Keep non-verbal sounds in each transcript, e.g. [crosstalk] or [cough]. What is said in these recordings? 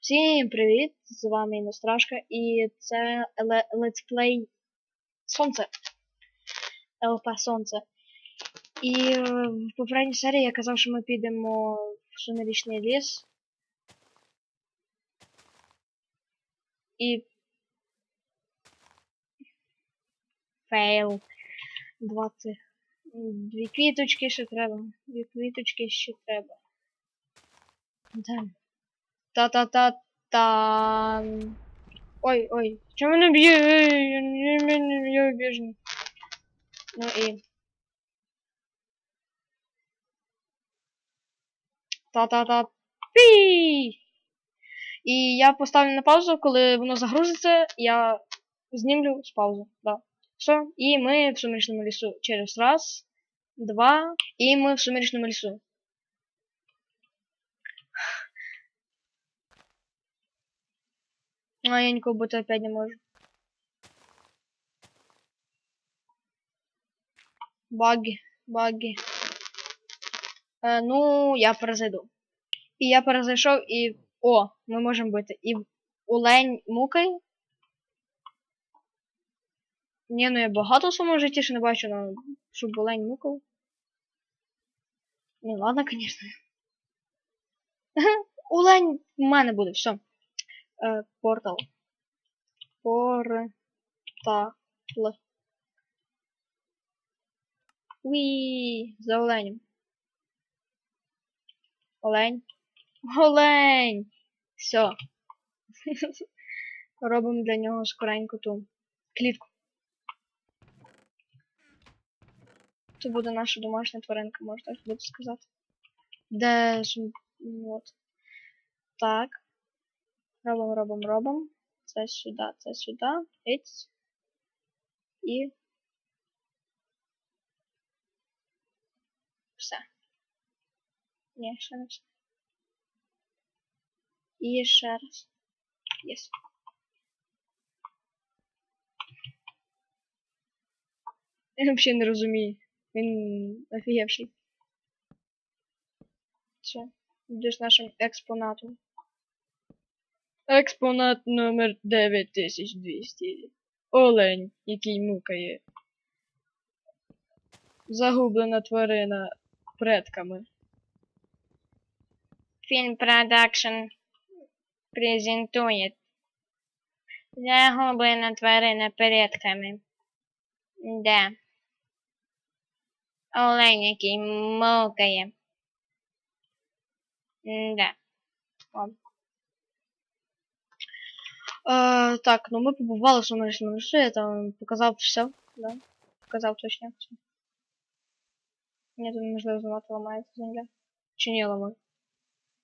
Всім привіт! З вами Інострашка і це летсплей Сонце. ЛП Сонце. І в попередній серії я казав, що ми підемо в сумерічний ліс. І. Фейл. 20. Дві квіточки ще треба. Дві квіточки ще треба. Да. Та-та-та-та. Ой, ой. Чому мене б'є? Ей, Я не- я не- Ну і. Та-та-та. Пі! І я поставлю на паузу, коли воно загрузиться, я знімлю з паузи. Да. Все. І ми в сумеречному лісу через раз, два, і ми в сумеречному лісу. А я никого будто опять не можу. Баги, баги. Е, ну, я перезайду. І я перезайшов і. О, ми можемо бити. І олень мукає. Ні, ну я багато в своєму житті ще не бачу, ну, щоб олень мукав. Ну ладно, звісно. Олень [laughs] в мене буде, все. Е, портал. Портал. Уі, за оленем. Олень. Олень! Все. [laughs] Робимо для нього скоренько ту клітку. Це буде наша домашня тваринка, можна так буде сказати. Де ж. От. Так. Робимо, робимо, робимо. Це сюди, це сюди. Іць. І. Все. Ні, ще не все. І ще раз. Єс. Я взагалі не розумію. Він офігевший. Все. Йдеш нашим експонатом. Експонат номер 9200. Олень, який мукає. Загублена тварина предками. Фільм Продакшн презентує. Загублена тварина предками. Да. Олень, який мукає. Да. О. Е, так, ну ми побували в сумеречному лісу, я там показав все, да? Показав точно все. Ні, тут неможливо зламати, ламається земля. Чи не ламає?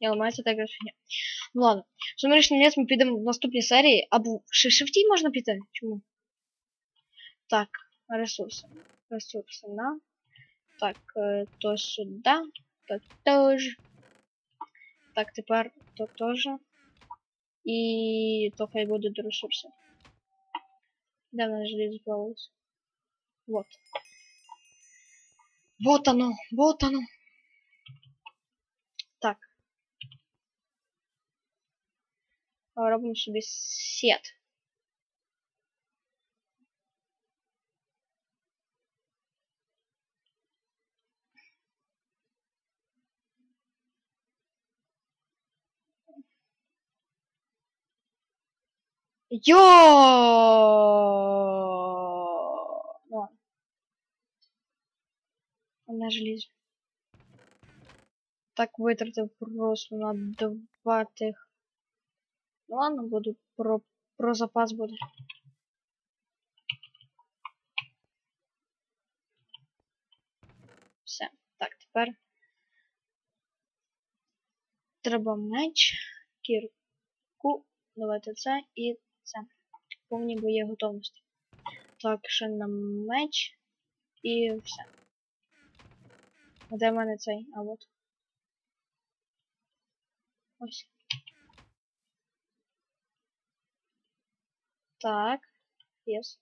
Не ламається так як фігня. Ну ладно. В сумеречний ліс ми підемо в наступній серії, або в ши- шифті можна піти? Чому? Так, ресурси. Ресурси на. Так, е, то сюди, то теж. Так, тепер то теж. І то хай буде до ресурсів. Де в нас железо плавалось? Вот. Вот оно, вот оно. Так. А, Робимо собі сет. Йо! Ладно. Одне желізо. Так витратив просто на два тих. Ну ладно, буду про, про запас буде. Все. Так, тепер. Треба меч, кірку. Давайте це і це. Повні бої готовності. Так, ще на меч і все. А Де в мене цей? А от. Ось. Так. Єс.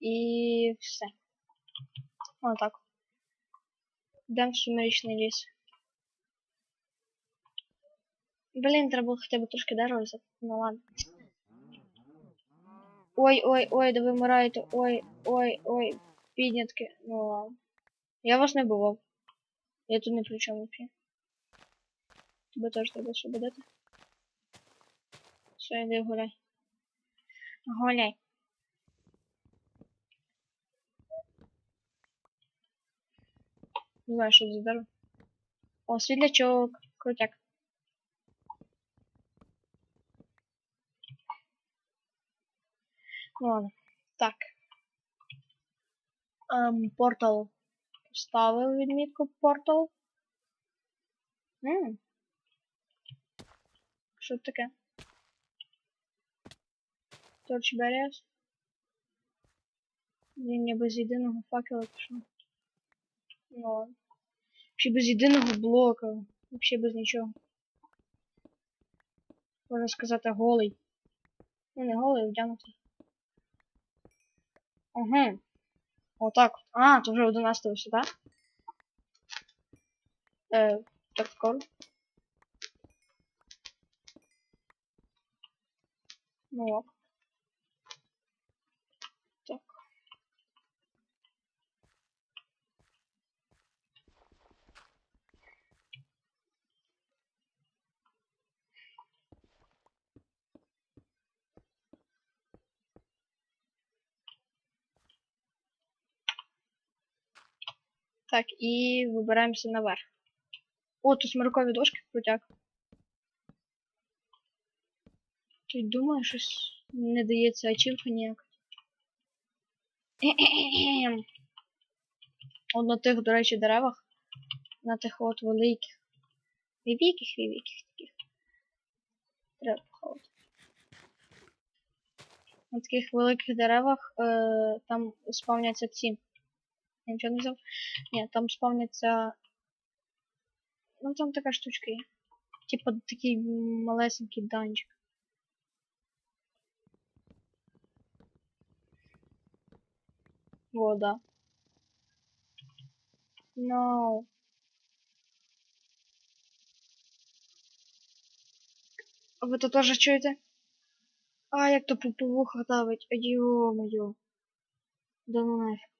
І все. Отак. Йдемо в сумеречний ліс. Блін, треба було хоча б трошки взяти. Ну ладно. Ой, ой, ой, да ви вмираєте. Ой, ой, ой, піднятки. Ну ладно. Я вас не бував. Я тут не при чому взагалі. Тебе теж треба освободити. Все, йди гуляй. Гуляй. Не знаю, це за дерево. О, світлячок. Крутяк. Ладно. Так. Ем, портал. Поставив відмітку портал. Ммм. Що таке? Torch Barriers. Він не без єдиного факела пішов. Ну ладно. Ще без єдиного блока. Взагалі без нічого. Можна сказати голий. Ну не голий, а вдягнутий. Вот Отак. от. А, то вже 11 сюда. Е, так скоро. Ну ок. Так, і вибираємося наверх. О, тут смиркові дошки крутяк. Ти думаю, щось не дається ачівка ніяк. От на тих, до речі, деревах. На тих от великих. Вівіких, вівіких таких. Треба поховати. На таких великих деревах е, там спавняться ці. Я нічого не взяв. Ні, там спавняться. Ну там така штучка. Типа такий малесенький данчик. Вода. No. А ви то теж чуєте? А, як то по вухах давить. Йо-моє. Да ну нафіг.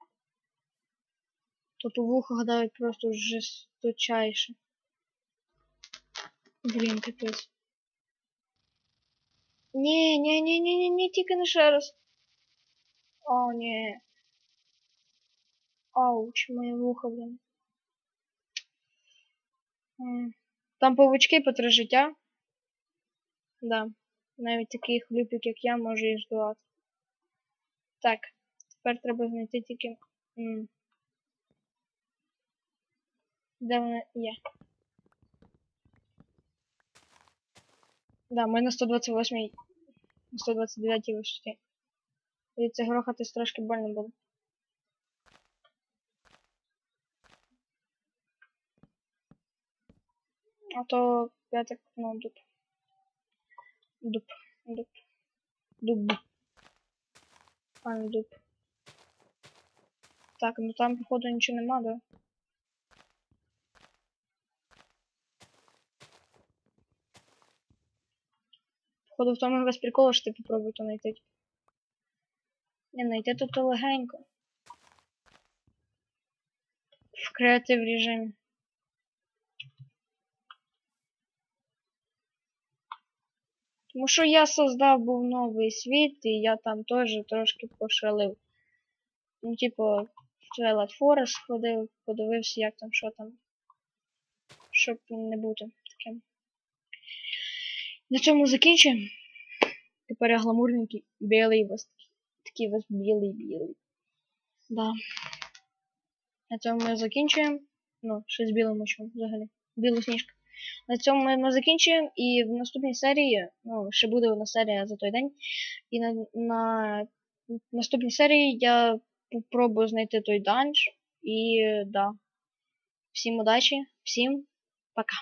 То по вухах давить просто жесточайше. Блін, капець. Ні, ні, ні, ні, ні, ні, тільки не ще раз. О, ні. Ауч, моє вухо, блін. Там павучки по три життя. Да. Навіть такий хлюпик, як я, може їх здувати. Так, тепер треба знайти тільки. м, Де вони є? Да, ми на 128 на 129 висоті. І це грохати трошки больно буде. А то я ну, дуб. Дуб. Дуб. Дуб. Не дуб. Так, ну там, походу, нічого нема, да? Походу, в тому весь прикол, що ти попробуй то знайти. Не, знайти тут то легенько. В креатив режимі. Тому що я создав був новий світ, і я там теж трошки пошалив. Ну, типу, в Twilight Forest сходив, подивився, як там, що там. Щоб не бути таким. На цьому закінчуємо. Тепер я гламурненький, білий вас. Такий вас білий-білий. Да. На цьому ми закінчуємо. Ну, з білим очом взагалі. Білосніжка. На цьому ми, ми закінчуємо. І в наступній серії, ну, ще буде одна серія за той день. І на, на наступній серії я попробую знайти той данж. І да. Всім удачі, всім пока.